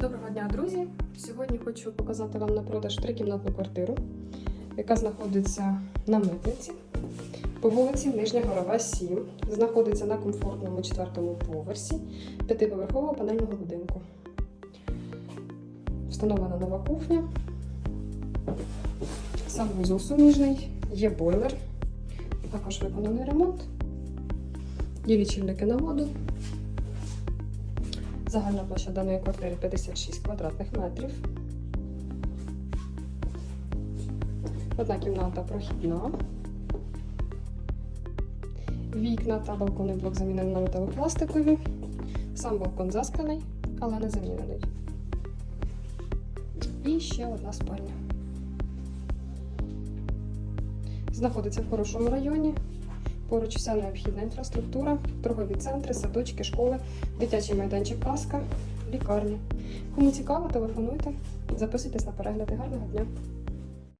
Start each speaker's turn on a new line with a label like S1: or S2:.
S1: Доброго дня, друзі! Сьогодні хочу показати вам на продаж трикімнатну квартиру, яка знаходиться на митниці по вулиці Нижня Горова, 7. Знаходиться на комфортному четвертому поверсі п'ятиповерхового панельного будинку. Встановлена нова кухня, сам вузол суміжний, є бойлер, також виконаний ремонт, є лічильники на воду. Загальна площа даної квартири 56 квадратних метрів. Одна кімната прохідна. Вікна та балконний блок замінений на металопластикові. Сам балкон засканий, але не замінений. І ще одна спальня. Знаходиться в хорошому районі. Поруч вся необхідна інфраструктура, торгові центри, садочки, школи, дитячий майданчик паска, лікарні. Кому цікаво, телефонуйте, записуйтесь на перегляди. Гарного дня!